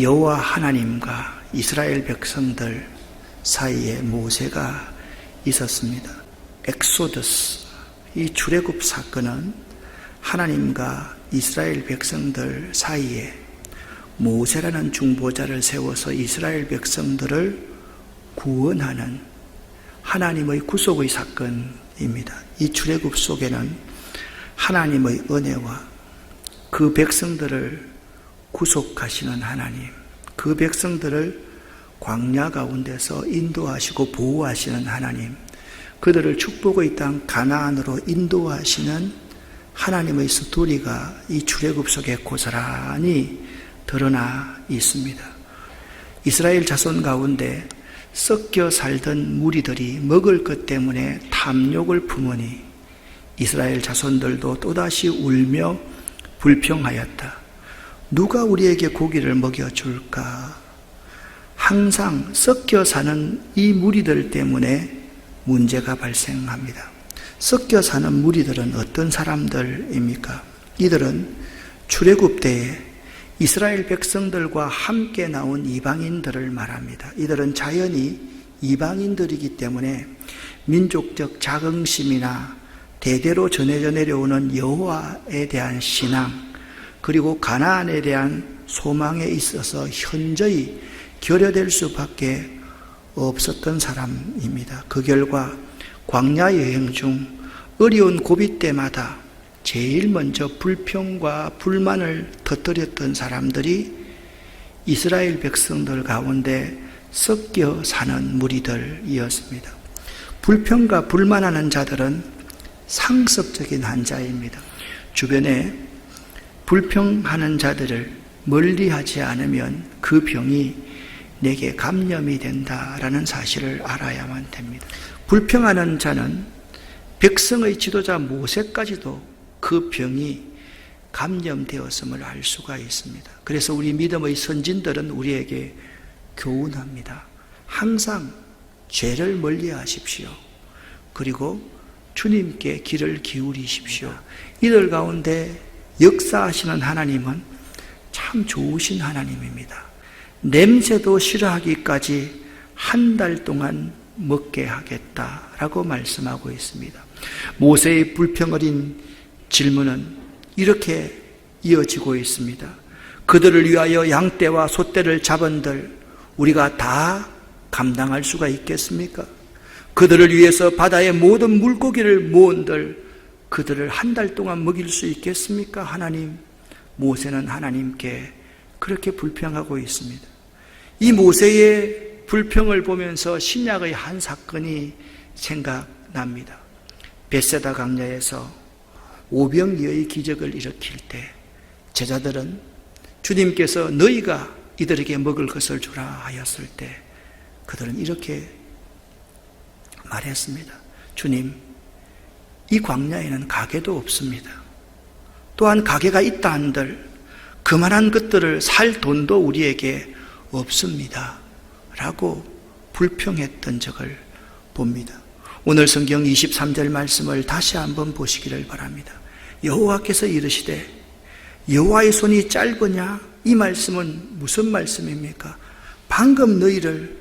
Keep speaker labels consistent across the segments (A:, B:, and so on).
A: 여호와 하나님과 이스라엘 백성들 사이에 모세가 있었습니다. 엑소더스 이 출애굽 사건은 하나님과 이스라엘 백성들 사이에 모세라는 중보자를 세워서 이스라엘 백성들을 구원하는 하나님의 구속의 사건입니다. 이 출애굽 속에는 하나님의 은혜와 그 백성들을 구속하시는 하나님, 그 백성들을 광야 가운데서 인도하시고 보호하시는 하나님, 그들을 축복의 땅 가나안으로 인도하시는 하나님의 스토리가 이 출애굽 속에 고스란히 드러나 있습니다. 이스라엘 자손 가운데 섞여 살던 무리들이 먹을 것 때문에 탐욕을 품으니 이스라엘 자손들도 또다시 울며 불평하였다. 누가 우리에게 고기를 먹여줄까? 항상 섞여 사는 이 무리들 때문에 문제가 발생합니다. 섞여 사는 무리들은 어떤 사람들입니까? 이들은 출애굽 때에 이스라엘 백성들과 함께 나온 이방인들을 말합니다. 이들은 자연히 이방인들이기 때문에 민족적 자긍심이나 대대로 전해져 내려오는 여호와에 대한 신앙 그리고 가나안에 대한 소망에 있어서 현저히 결여될 수밖에 없었던 사람입니다. 그 결과 광야 여행 중 어려운 고비 때마다 제일 먼저 불평과 불만을 터뜨렸던 사람들이 이스라엘 백성들 가운데 섞여 사는 무리들이었습니다. 불평과 불만하는 자들은 상습적인 한자입니다. 주변에 불평하는 자들을 멀리하지 않으면 그 병이 내게 감염이 된다라는 사실을 알아야만 됩니다. 불평하는 자는 백성의 지도자 모세까지도 그 병이 감염되었음을 알 수가 있습니다. 그래서 우리 믿음의 선진들은 우리에게 교훈합니다. 항상 죄를 멀리 하십시오. 그리고 주님께 귀를 기울이십시오. 이들 가운데 역사하시는 하나님은 참 좋으신 하나님입니다. 냄새도 싫어하기까지 한 달 동안 먹게 하겠다라고 말씀하고 있습니다. 모세의 불평어린 질문은 이렇게 이어지고 있습니다. 그들을 위하여 양떼와 소떼를 잡은들 우리가 다 감당할 수가 있겠습니까? 그들을 위해서 바다의 모든 물고기를 모은들 그들을 한 달 동안 먹일 수 있겠습니까? 하나님, 모세는 하나님께 그렇게 불평하고 있습니다. 이 모세의 불평을 보면서 신약의 한 사건이 생각납니다. 베세다 강야에서 오병이의 기적을 일으킬 때 제자들은 주님께서 너희가 이들에게 먹을 것을 주라 하였을 때 그들은 이렇게 말했습니다. 주님, 이 광야에는 가게도 없습니다. 또한 가게가 있다 한들 그만한 것들을 살 돈도 우리에게 없습니다. 라고 불평했던 적을 봅니다. 오늘 성경 23절 말씀을 다시 한번 보시기를 바랍니다. 여호와께서 이르시되 여호와의 손이 짧으냐? 이 말씀은 무슨 말씀입니까? 방금 너희를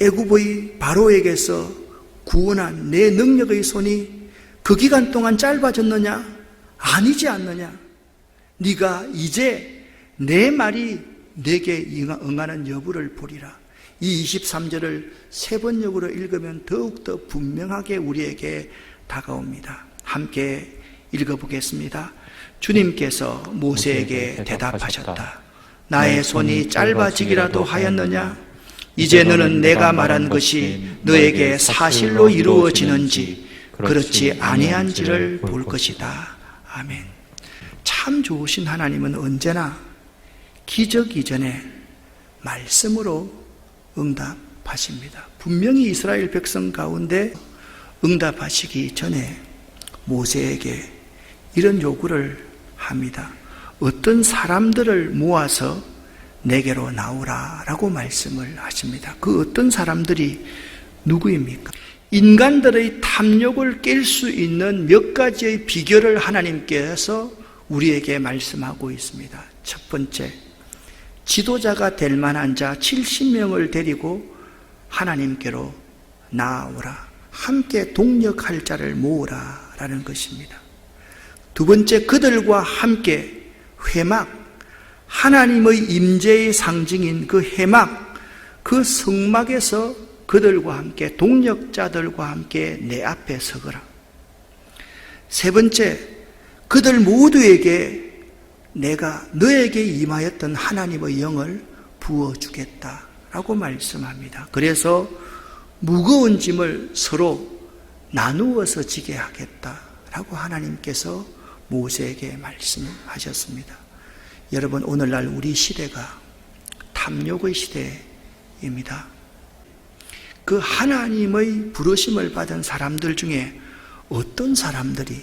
A: 애굽의 바로에게서 구원한 내 능력의 손이 그 기간 동안 짧아졌느냐? 아니지 않느냐? 네가 이제 내 말이 내게 응하는 여부를 보리라. 이 23절을 세 번역으로 읽으면 더욱더 분명하게 우리에게 다가옵니다. 함께 읽어보겠습니다. 주님께서 모세에게 대답하셨다. 나의 손이 짧아지기라도 하였느냐? 이제 너는 내가 말한 것이 너에게 사실로 이루어지는지 그렇지 아니한지를 볼 것이다. 아멘. 참 좋으신 하나님은 언제나 기적 이전에 말씀으로 응답하십니다. 분명히 이스라엘 백성 가운데 응답하시기 전에 모세에게 이런 요구를 합니다. 어떤 사람들을 모아서 내게로 나오라 라고 말씀을 하십니다. 그 어떤 사람들이 누구입니까? 인간들의 탐욕을 깰 수 있는 몇 가지의 비결을 하나님께서 우리에게 말씀하고 있습니다. 첫 번째, 지도자가 될 만한 자 70명을 데리고 하나님께로 나아오라. 함께 동력할 자를 모으라. 라는 것입니다. 두 번째, 그들과 함께 회막, 하나님의 임재의 상징인 그 해막, 그 성막에서 그들과 함께 동력자들과 함께 내 앞에 서거라. 세 번째, 그들 모두에게 내가 너에게 임하였던 하나님의 영을 부어주겠다 라고 말씀합니다. 그래서 무거운 짐을 서로 나누어서 지게 하겠다 라고 하나님께서 모세에게 말씀하셨습니다. 여러분, 오늘날 우리 시대가 탐욕의 시대입니다. 그 하나님의 부르심을 받은 사람들 중에 어떤 사람들이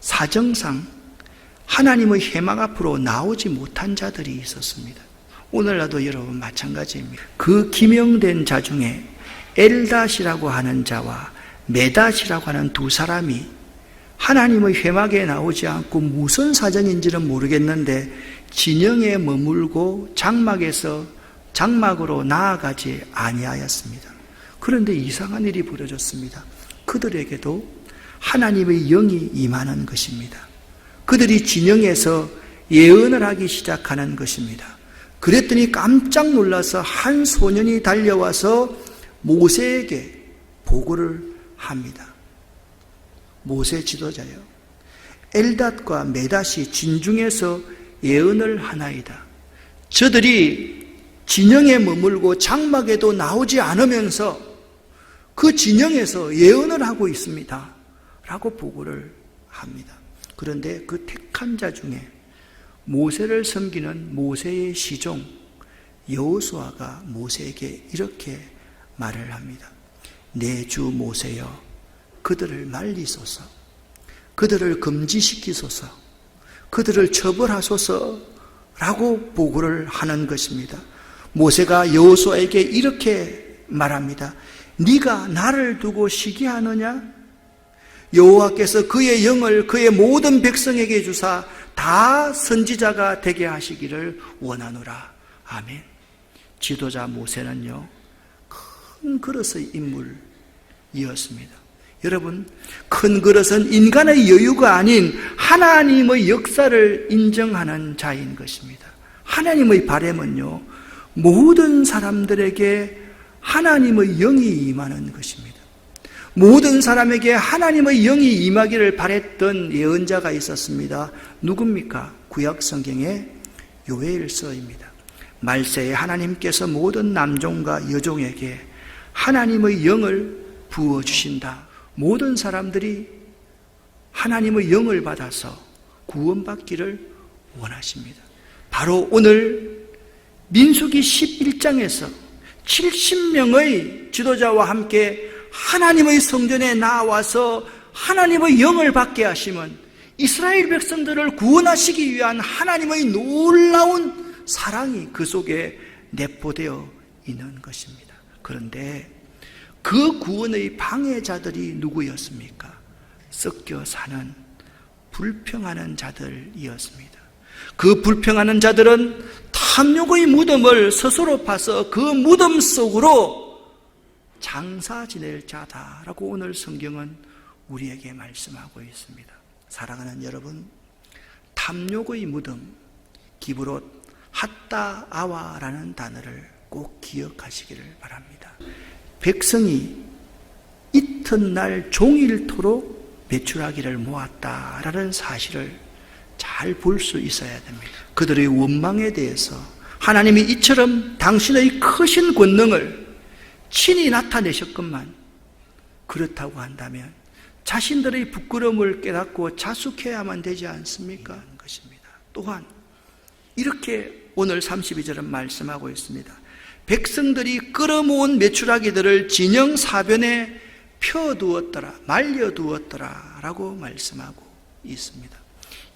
A: 사정상 하나님의 해막 앞으로 나오지 못한 자들이 있었습니다. 오늘날도 여러분 마찬가지입니다. 그 기명된 자 중에 엘닷이라고 하는 자와 메닷이라고 하는 두 사람이 하나님의 회막에 나오지 않고 무슨 사정인지는 모르겠는데 진영에 머물고 장막에서 장막으로 나아가지 아니하였습니다. 그런데 이상한 일이 벌어졌습니다. 그들에게도 하나님의 영이 임하는 것입니다. 그들이 진영에서 예언을 하기 시작하는 것입니다. 그랬더니 깜짝 놀라서 한 소년이 달려와서 모세에게 보고를 합니다. 모세 지도자요. 엘닷과 메닷이 진중에서 예언을 하나이다. 저들이 진영에 머물고 장막에도 나오지 않으면서 그 진영에서 예언을 하고 있습니다. 라고 보고를 합니다. 그런데 그 택한 자 중에 모세를 섬기는 모세의 시종 여호수아가 모세에게 이렇게 말을 합니다. 내 주 모세여 그들을 말리소서 그들을 금지시키소서 그들을 처벌하소서라고 보고를 하는 것입니다. 모세가 여호수아에게 이렇게 말합니다. 네가 나를 두고 시기하느냐? 여호와께서 그의 영을 그의 모든 백성에게 주사 다 선지자가 되게 하시기를 원하노라. 아멘. 지도자 모세는요, 큰 그릇의 인물이었습니다. 여러분, 큰 그릇은 인간의 여유가 아닌 하나님의 역사를 인정하는 자인 것입니다. 하나님의 바램은요, 모든 사람들에게 하나님의 영이 임하는 것입니다. 모든 사람에게 하나님의 영이 임하기를 바랬던 예언자가 있었습니다. 누굽니까? 구약 성경의 요엘서입니다. 말세에 하나님께서 모든 남종과 여종에게 하나님의 영을 부어 주신다. 모든 사람들이 하나님의 영을 받아서 구원받기를 원하십니다. 바로 오늘 민수기 11장에서 70명의 지도자와 함께 하나님의 성전에 나와서 하나님의 영을 받게 하시면 이스라엘 백성들을 구원하시기 위한 하나님의 놀라운 사랑이 그 속에 내포되어 있는 것입니다. 그런데 그 구원의 방해자들이 누구였습니까? 섞여 사는 불평하는 자들이었습니다. 그 불평하는 자들은 탐욕의 무덤을 스스로 파서 그 무덤 속으로 장사 지낼 자다라고 오늘 성경은 우리에게 말씀하고 있습니다. 사랑하는 여러분, 탐욕의 무덤, 기브롯 핫다 아와라는 단어를 꼭 기억하시기를 바랍니다. 백성이 이튿날 종일토록 매출하기를 모았다라는 사실을 잘 볼 수 있어야 됩니다. 그들의 원망에 대해서 하나님이 이처럼 당신의 크신 권능을 친히 나타내셨건만 그렇다고 한다면 자신들의 부끄러움을 깨닫고 자숙해야만 되지 않습니까? 것입니다. 또한 이렇게 오늘 32절은 말씀하고 있습니다. 백성들이 끌어모은 메추라기들을 진영 사변에 펴두었더라, 말려두었더라 라고 말씀하고 있습니다.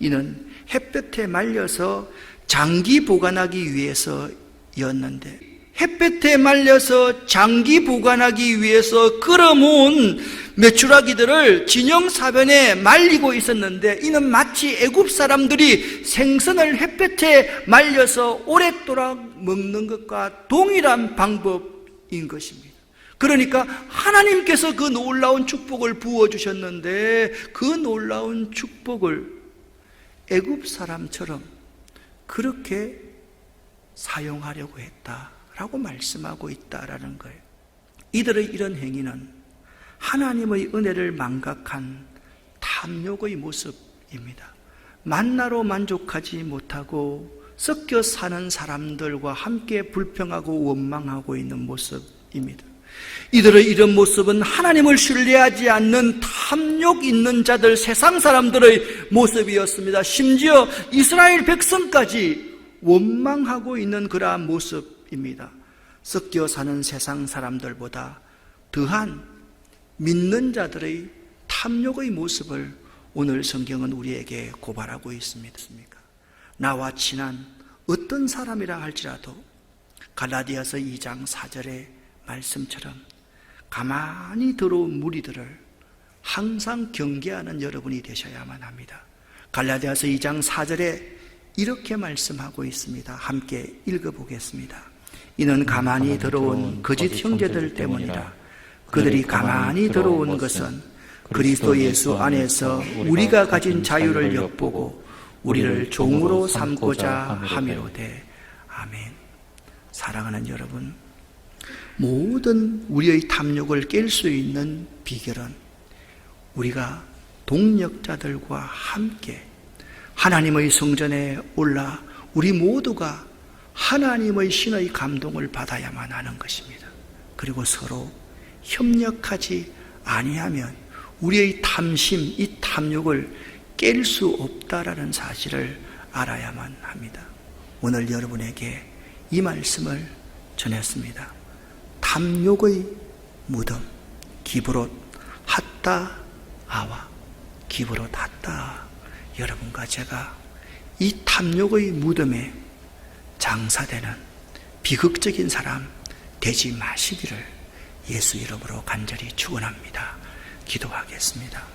A: 이는 햇볕에 말려서 장기 보관하기 위해서였는데 햇볕에 말려서 장기 보관하기 위해서 끌어모은 메추라기들을 진영사변에 말리고 있었는데 이는 마치 애굽 사람들이 생선을 햇볕에 말려서 오랫도록 먹는 것과 동일한 방법인 것입니다. 그러니까 하나님께서 그 놀라운 축복을 부어 주셨는데 그 놀라운 축복을 애굽 사람처럼 그렇게 사용하려고 했다라고 말씀하고 있다라는 거예요. 이들의 이런 행위는 하나님의 은혜를 망각한 탐욕의 모습입니다. 만나로 만족하지 못하고 섞여 사는 사람들과 함께 불평하고 원망하고 있는 모습입니다. 이들의 이런 모습은 하나님을 신뢰하지 않는 탐욕 있는 자들, 세상 사람들의 모습이었습니다. 심지어 이스라엘 백성까지 원망하고 있는 그러한 모습입니다. 섞여 사는 세상 사람들보다 더한 믿는 자들의 탐욕의 모습을 오늘 성경은 우리에게 고발하고 있습니다. 나와 친한 어떤 사람이라 할지라도 갈라디아서 2장 4절의 말씀처럼 가만히 들어온 무리들을 항상 경계하는 여러분이 되셔야만 합니다. 갈라디아서 2장 4절에 이렇게 말씀하고 있습니다. 함께 읽어보겠습니다. 이는 가만히 들어온 거짓 형제들 때문이라. 그들이 가만히 들어온 것은 그리스도 예수 안에서 우리가 가진 자유를 엿보고 우리를 종으로 삼고자 함이로되 아멘. 사랑하는 여러분, 모든 우리의 탐욕을 깰 수 있는 비결은 우리가 동력자들과 함께 하나님의 성전에 올라 우리 모두가 하나님의 신의 감동을 받아야만 하는 것입니다. 그리고 서로 협력하지 아니하면 우리의 탐심, 이 탐욕을 깰 수 없다라는 사실을 알아야만 합니다. 오늘 여러분에게 이 말씀을 전했습니다. 탐욕의 무덤, 기브롯 핫다 아와 기브롯 핫다 여러분과 제가 이 탐욕의 무덤에 장사되는 비극적인 사람 되지 마시기를 예수 이름으로 간절히 축원합니다. 기도하겠습니다.